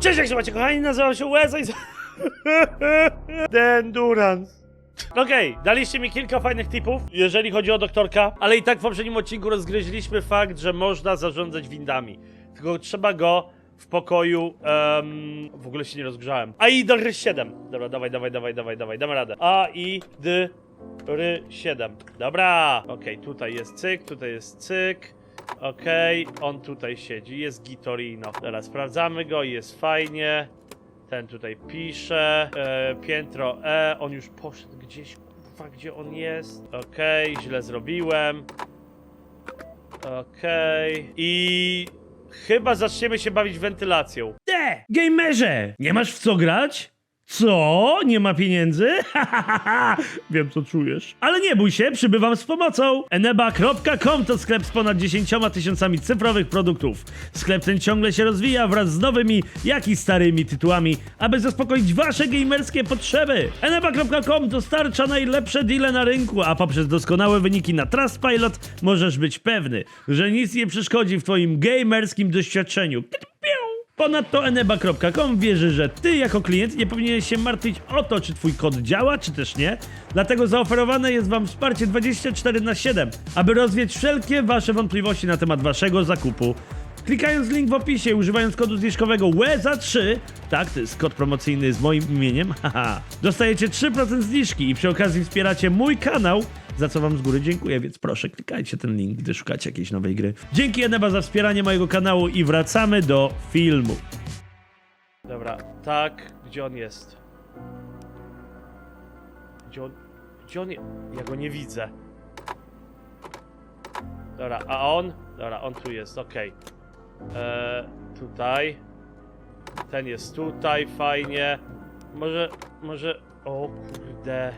Cześć, jak się macie kochani, nazywam się Łeza i... The Endurance. Okej, daliście mi kilka fajnych tipów, jeżeli chodzi o doktorka, ale i tak w poprzednim odcinku rozgryźliśmy fakt, że można zarządzać windami. Tylko trzeba go w pokoju. em, w ogóle się nie rozgrzałem. A i do 7. Dobra, dawaj, dawaj, dawaj, dawaj, dawaj, damy radę. A i d r 7. Dobra. Okej, tutaj jest cyk, tutaj jest cyk. Okej, on tutaj siedzi, jest Gitorino. Teraz sprawdzamy go, jest fajnie. Ten tutaj pisze. E, piętro E, on już poszedł gdzieś, kurwa, gdzie on jest. Okej, źle zrobiłem. Okej. I chyba zaczniemy się bawić wentylacją. Te! Gamerze! Nie masz w co grać? Co? Nie ma pieniędzy? Wiem, co czujesz. Ale nie bój się, przybywam z pomocą. Eneba.com to sklep z ponad 10 tysiącami cyfrowych produktów. Sklep ten ciągle się rozwija wraz z nowymi, jak i starymi tytułami, aby zaspokoić wasze gamerskie potrzeby. Eneba.com dostarcza najlepsze deale na rynku, a poprzez doskonałe wyniki na Trustpilot możesz być pewny, że nic nie przeszkodzi w twoim gamerskim doświadczeniu. Ponadto eneba.com wierzy, że ty jako klient nie powinieneś się martwić o to, czy twój kod działa, czy też nie. Dlatego zaoferowane jest wam wsparcie 24 na 7, aby rozwiać wszelkie wasze wątpliwości na temat waszego zakupu. Klikając link w opisie, używając kodu zniżkowego WEZA3, tak, to jest kod promocyjny z moim imieniem, haha, dostajecie 3% zniżki i przy okazji wspieracie mój kanał, za co wam z góry dziękuję, więc proszę klikajcie ten link, gdy szukacie jakiejś nowej gry. Dzięki Eneba za wspieranie mojego kanału i wracamy do filmu. Dobra, tak, gdzie on jest? Gdzie on, gdzie on Ja go nie widzę. Dobra, a on? Dobra, on tu jest, okej. Eee, tutaj. Ten jest tutaj, fajnie. Może, może... O kurde.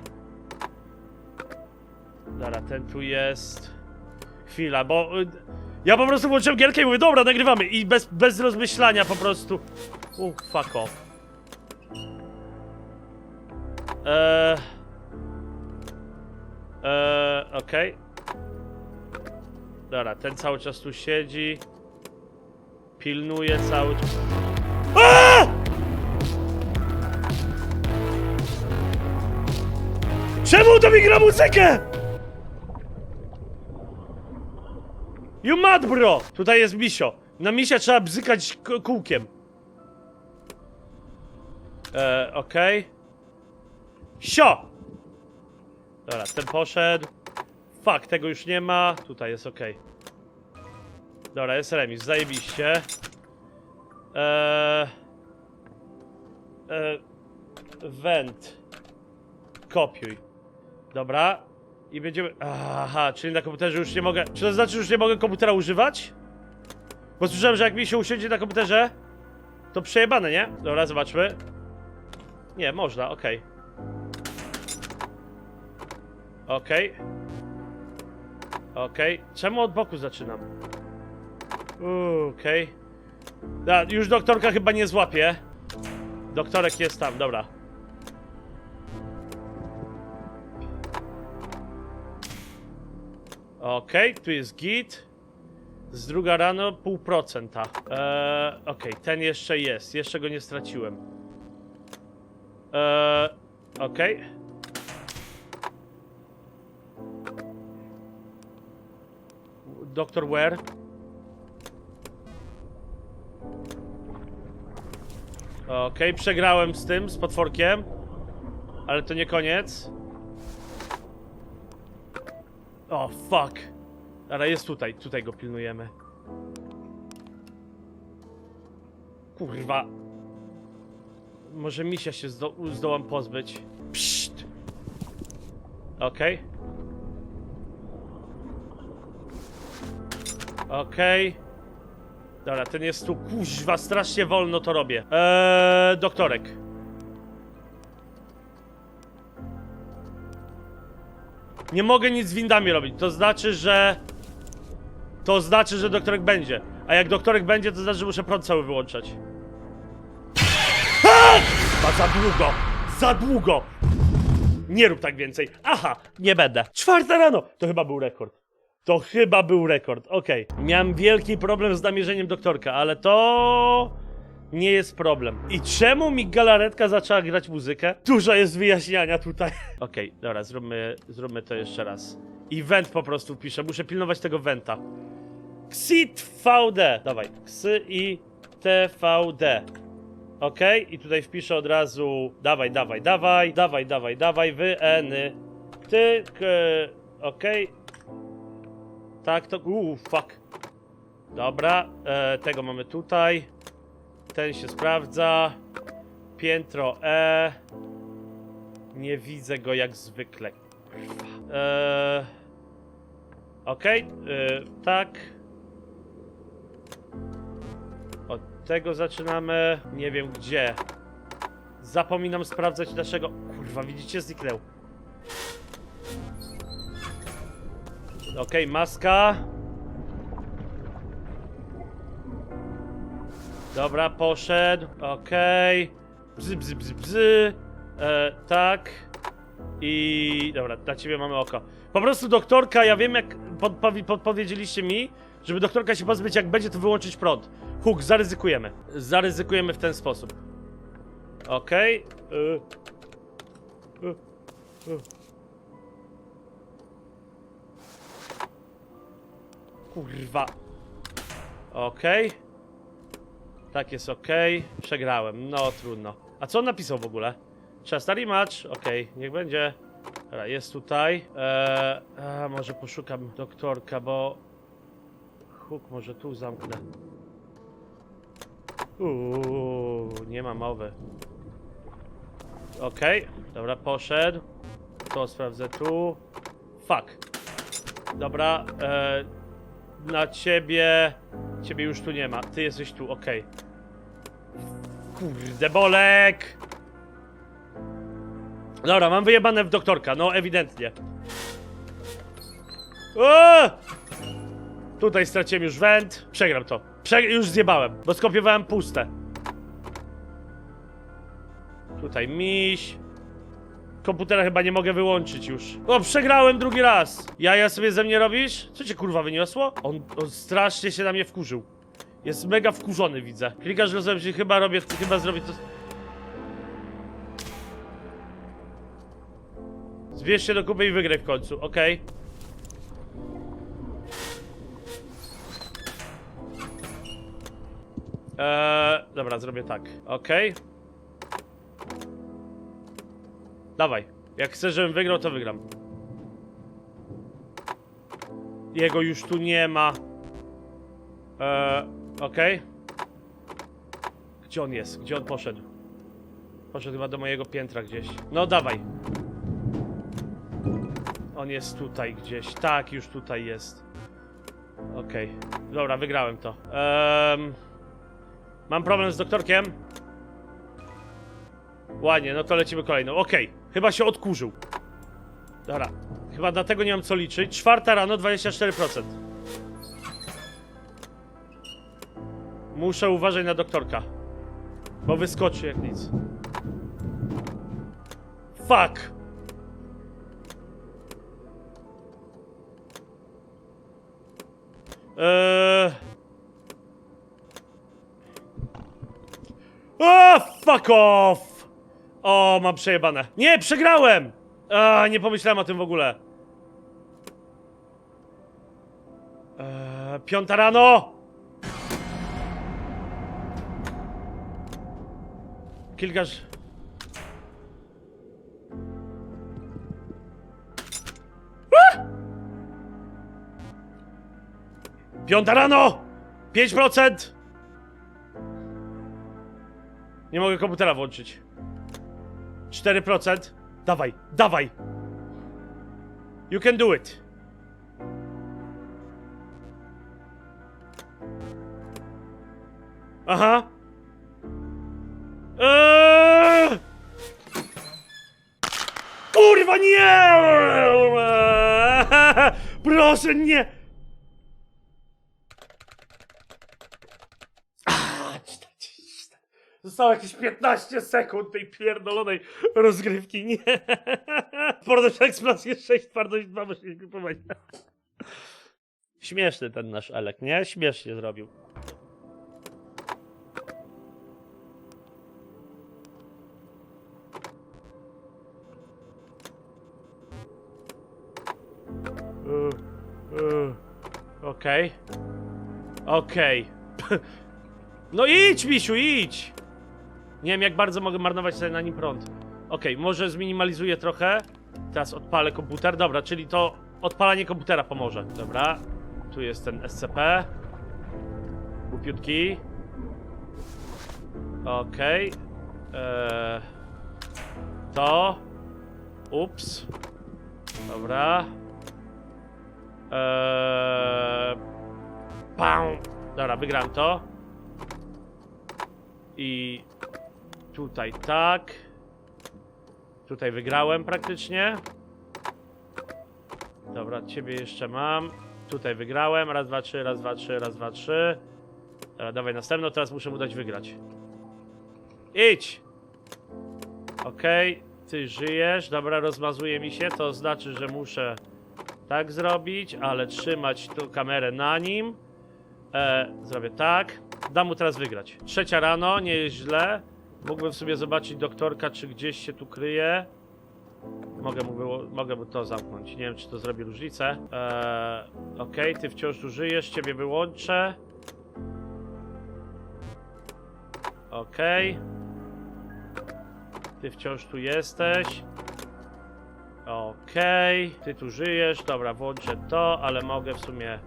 Dobra, ten tu jest. Chwila, bo... y, Ja po prostu włączyłem gierkę i mówię, dobra, nagrywamy. I bez, bez rozmyślania po prostu... U, fuck off. Eee... Eee, okej. Dobra, ten cały czas tu siedzi. Pilnuje cały czas. Czemu to mi gra muzykę? You mad, bro! Tutaj jest misio. Na misia trzeba bzykać kółkiem. Eee, okej. Sio! Dobra, ten poszedł. Fuck, tego już nie ma. Tutaj jest okej. Dobra, jest remis, zajebiście. Eee... Eee... Vent. Kopiuj. Dobra. I będziemy... Aha, czyli na komputerze już nie mogę... Czy to znaczy, że już nie mogę komputera używać? Bo słyszałem, że jak mi się usiądzie na komputerze, to przejebane, nie? Dobra, zobaczmy. Nie, można, okej. Okej. Okej. Czemu od boku zaczynam? Okej. Da, już doktorka chyba nie złapie. Doktorek jest tam, dobra. Okej, tu jest git. Z druga rano pół procenta. Eee, okej, ten jeszcze jest. Jeszcze go nie straciłem. Eee, okej. Doktor Ware. Okej, przegrałem z tym, z potworkiem. Ale to nie koniec. O, fuck. Ale jest tutaj, tutaj go pilnujemy. Kurwa. Może misia się zdo zdołam pozbyć. Psst. Okej. Okej. Dobra, ten jest tu, kuźwa, strasznie wolno to robię. Eee, doktorek. Nie mogę nic z windami robić, to znaczy, że... To znaczy, że doktorek będzie. A jak doktorek będzie, to znaczy, że muszę prąd cały wyłączać. A za długo! Za długo! Nie rób tak więcej. Aha, nie będę. Czwarta rano! To chyba był rekord. To chyba był rekord, okej. Miałem wielki problem z namierzeniem doktorka, ale to... Nie jest problem. I czemu mi galaretka zaczęła grać muzykę? Dużo jest wyjaśniania tutaj. Okej, dobra, zróbmy, zróbmy to jeszcze raz. I went po prostu piszę, muszę pilnować tego wenta. Xit VD. Dawaj, Xy i TVD. Okej, i tutaj wpiszę od razu dawaj, dawaj, dawaj, dawaj, dawaj, dawaj, wy, eny, ty, k, okej. Tak, to, uuu, fuck. Dobra, e, tego mamy tutaj. Ten się sprawdza. Piętro E. Nie widzę go jak zwykle. E, Okej, e, tak. Od tego zaczynamy. Nie wiem gdzie. Zapominam sprawdzać naszego. Kurwa, widzicie, zniknął. Okej, maska. Dobra, poszedł. Okej. Bzy, bzy, bzy, bzy. E, tak. I dobra, dla ciebie mamy oko. Po prostu doktorka, ja wiem jak podpowi- podpowiedzieliście mi, żeby doktorka się pozbyć, jak będzie to wyłączyć prąd. Huk, zaryzykujemy. Zaryzykujemy w ten sposób. Okej. Y. Y. Y. Kurwa. Okej. Tak jest okej. Przegrałem. No trudno. A co on napisał w ogóle? Stary match. Okej, niech będzie. Dobra, jest tutaj. Eee, a, może poszukam doktorka, bo... Huk, może tu zamknę. Uuu, nie ma mowy. Okej, dobra, poszedł. To sprawdzę tu. Fuck. Dobra, e, na ciebie... Ciebie już tu nie ma. Ty jesteś tu, okej. Kurde, bolek! Dobra, mam wyjebane w doktorka, no ewidentnie. O! Tutaj straciłem już węd. Przegram to. Prze już zjebałem, bo skopiowałem puste. Tutaj miś. Komputera chyba nie mogę wyłączyć już. O, przegrałem drugi raz. Jaja sobie ze mnie robisz? Co cię kurwa wyniosło? On, on strasznie się na mnie wkurzył. Jest mega wkurzony, widzę. Klikasz losem, że chyba robię, chyba zrobię to... Zbierz się do kupy i wygraj w końcu, okej. Eee, dobra, zrobię tak. Okej. Dawaj. Jak chcesz, żebym wygrał, to wygram. Jego już tu nie ma. Eee, okej. Gdzie on jest? Gdzie on poszedł? Poszedł chyba do mojego piętra gdzieś. No dawaj. On jest tutaj gdzieś. Tak, już tutaj jest. Okej. Dobra, wygrałem to. Mam problem z doktorkiem. Ładnie, no to lecimy kolejną. Okej, chyba się odkurzył. Dobra, chyba dlatego nie mam co liczyć. Czwarta rano, 24%. Muszę uważać na doktorka. Bo wyskoczy jak nic. Fuck! Eee... O, fuck off! O, mam przejebane. Nie, przegrałem! A, nie pomyślałem o tym w ogóle. Eee, piąta rano! Kilkaż... Piąta rano! 5%! Nie mogę komputera włączyć. 4%. Dawaj, dawaj! You can do it. Aha. Eee! Kurwa nie! Proszę nie! Zostało jakieś 15 sekund tej pierdolonej rozgrywki. Nie. Porność eksplozji 6, twardość 2, musisz kupować. Śmieszny ten nasz Elek, nie? Śmiesznie zrobił. Okej. Okej. No idź, Misiu, idź! Nie wiem, jak bardzo mogę marnować sobie na nim prąd. Okej, może zminimalizuję trochę. Teraz odpalę komputer. Dobra, czyli to odpalanie komputera pomoże. Dobra. Tu jest ten SCP. Głupiutki. Okej. Eee, to. Ups. Dobra. Eee, pam. Dobra, wygram to. I tutaj tak. Tutaj wygrałem praktycznie. Dobra, ciebie jeszcze mam. Tutaj wygrałem. Raz, dwa, trzy, raz, dwa, trzy, raz, dwa, trzy. Dobra, dawaj następną, teraz muszę mu dać wygrać. Idź! Okej, ty żyjesz. Dobra, rozmazuje mi się. To znaczy, że muszę tak zrobić, ale trzymać tą kamerę na nim. E, zrobię tak. Dam mu teraz wygrać. Trzecia rano, nie jest źle. Mógłbym sobie zobaczyć doktorka, czy gdzieś się tu kryje. Mogę mu, było, mogę mu to zamknąć. Nie wiem, czy to zrobi różnicę. Eee, Okej, ty wciąż tu żyjesz, ciebie wyłączę. Okej. Ty wciąż tu jesteś. Okej. Ty tu żyjesz. Dobra, włączę to, ale mogę w sumie...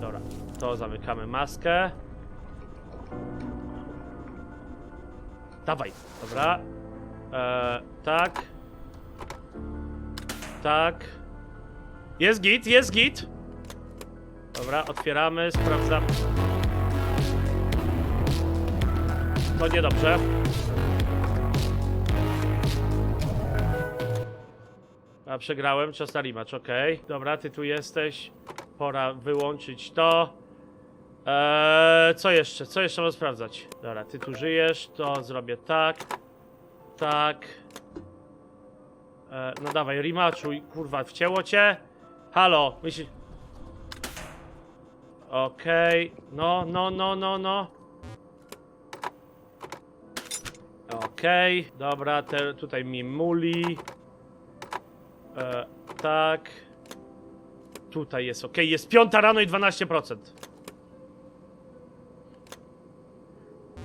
Dobra, to zamykamy maskę. Dawaj, dobra. Eee, tak. Tak. Jest git, jest git. Dobra, otwieramy, sprawdzamy. To niedobrze. A przegrałem, czas na rematch, okej. Dobra, ty tu jesteś. Pora wyłączyć to. Eee, co jeszcze? Co jeszcze mam sprawdzać? Dobra, ty tu żyjesz, to zrobię tak. Tak. Eee, no dawaj, rematchuj. Kurwa, wcięło cię? Halo, myślisz... Okej, no, no, no, no, no. Okej, dobra, te, tutaj mi muli. E, tak. Tutaj jest ok. Jest piąta rano i 12%.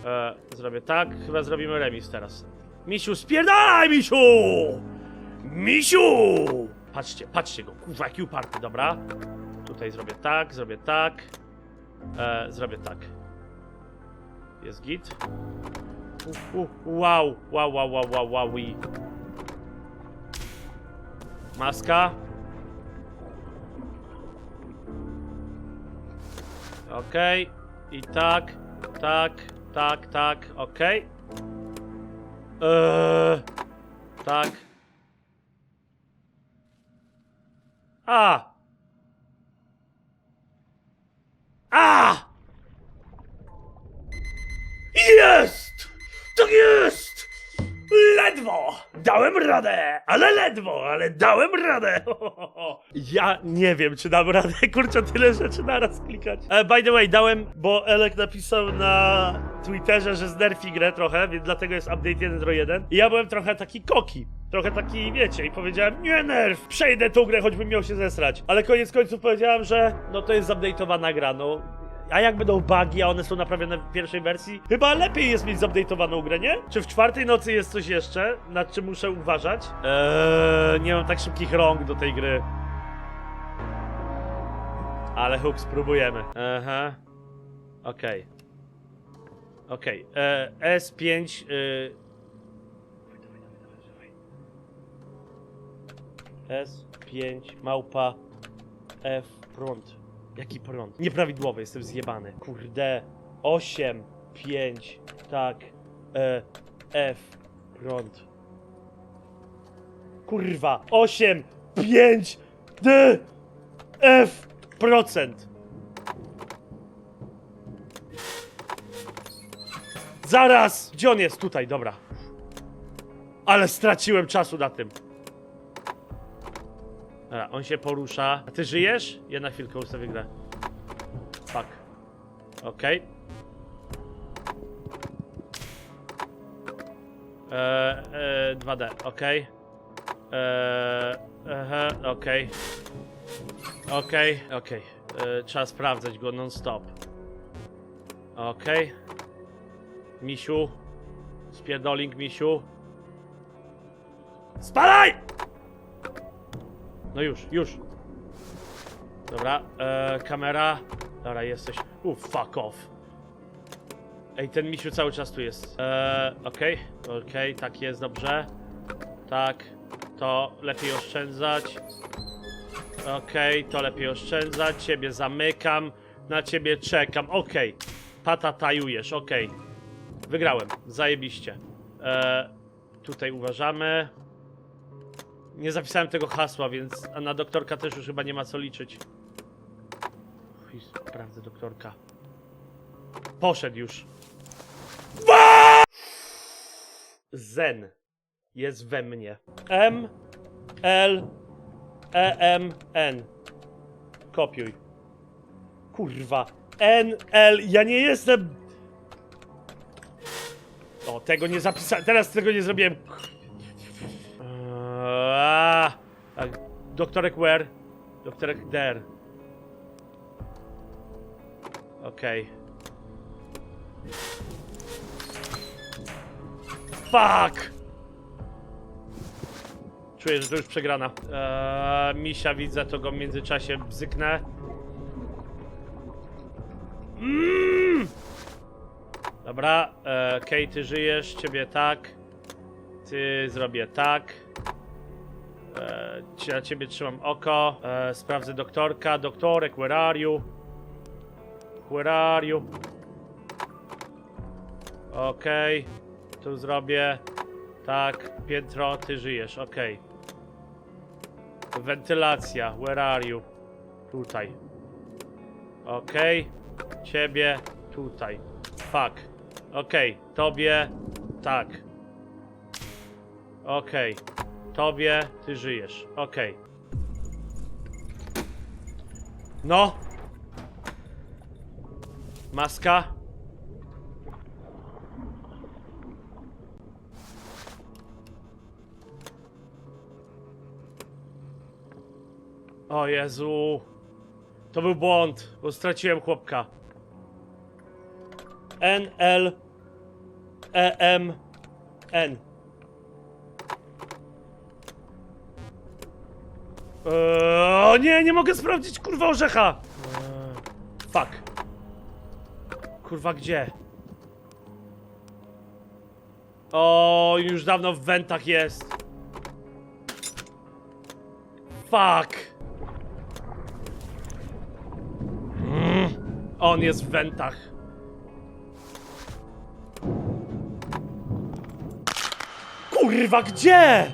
E, zrobię tak. Chyba zrobimy remis teraz. Misiu, spierdalaj, Misiu! Misiu! Patrzcie, patrzcie go. Kurwa, jaki uparty, dobra. Tutaj zrobię tak, zrobię tak. E, zrobię tak. Jest git. U, u, wow, wow, wow, wow, wow, wow. Maska. Okej. I tak, tak, tak, tak, okej. Eee, tak. A! A! Jest! Tak jest! Ledwo! Dałem radę! Ale ledwo, ale dałem radę! Ja nie wiem, czy dam radę, kurczę, tyle rzeczy naraz klikać. E, by the way, dałem, bo Elek napisał na Twitterze, że znerfi grę trochę, więc dlatego jest update 1.0.1. I ja byłem trochę taki koki. Trochę taki, wiecie, i powiedziałem, nie nerw, przejdę tą grę, choćbym miał się zesrać. Ale koniec końców powiedziałem, że no to jest update'owana gra, no. A jak będą bugi, a one są naprawione w pierwszej wersji? Chyba lepiej jest mieć zupdate'owaną grę, nie? Czy w czwartej nocy jest coś jeszcze, nad czym muszę uważać? Eee, nie mam tak szybkich rąk do tej gry. Ale hook spróbujemy. Aha. Okej. Okej. Eee, S5. Yy... S5 małpa F prąd. Jaki prąd? Nieprawidłowy, jestem zjebany. Kurde. 8, 5, tak. E, F prąd. Kurwa. 8, 5, D, F procent. Zaraz! Gdzie on jest? Tutaj, dobra. Ale straciłem czasu na tym. Dobra, on się porusza. A ty żyjesz? Ja na chwilkę ustawię grę. Fuck. Okej. Eee, e, 2D, okej. Eee, aha, okej. Okej, okej. E, Trzeba sprawdzać go non-stop. Okej. Misiu. Spierdoling, misiu. Spadaj! No już, już. Dobra, e, kamera. Dobra, jesteś. Uff, fuck off. Ej, ten misiu cały czas tu jest. E, okej, okej, tak jest, dobrze. Tak, to lepiej oszczędzać. Okej, to lepiej oszczędzać. Ciebie zamykam. Na ciebie czekam. Okej. Patatajujesz, okej. Wygrałem. Zajebiście. E, tutaj uważamy. Nie zapisałem tego hasła, więc a na doktorka też już chyba nie ma co liczyć. Chuj, sprawdzę doktorka. Poszedł już. Zen jest we mnie. M L E M N. Kopiuj. Kurwa. N L. Ja nie jestem. O, tego nie zapisałem. Teraz tego nie zrobiłem. Eee, a, Doktorek where? Doktorek there. Okej. Fuck! Czuję, że to już przegrana. Eee, misia widzę, to go w międzyczasie bzyknę. Mm! Dobra, e, Kej, ty żyjesz, ciebie tak. Ty zrobię tak. E, na ciebie trzymam oko. E, sprawdzę doktorka. Doktorek, where are you? Where are you? Okej. Tu zrobię. Tak, piętro, ty żyjesz, okej. Wentylacja, where are you? Tutaj. Okej. Ciebie tutaj. Fuck. Okej, tobie tak. Okej. Tobie ty żyjesz. Okej. No. Maska. O Jezu. To był błąd, bo straciłem chłopka. N L E M N. Eee, o nie, nie mogę sprawdzić kurwa orzecha. Eee, fuck. Kurwa gdzie? O, już dawno w wentach jest. Fuck. Mm, On jest w wentach. Kurwa, gdzie?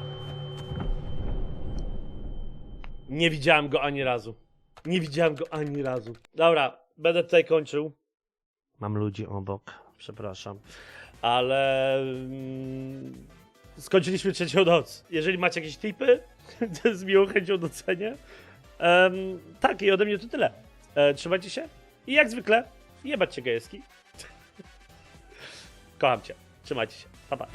Nie widziałem go ani razu. Nie widziałem go ani razu. Dobra, będę tutaj kończył. Mam ludzi obok, przepraszam. Ale. Mm, skończyliśmy trzecią noc. Jeżeli macie jakieś tipy, to z miłą chęcią docenię. Em, tak, i ode mnie to tyle. E, trzymajcie się i jak zwykle, jebać się gejski. Kocham cię. Trzymajcie się. Pa, pa.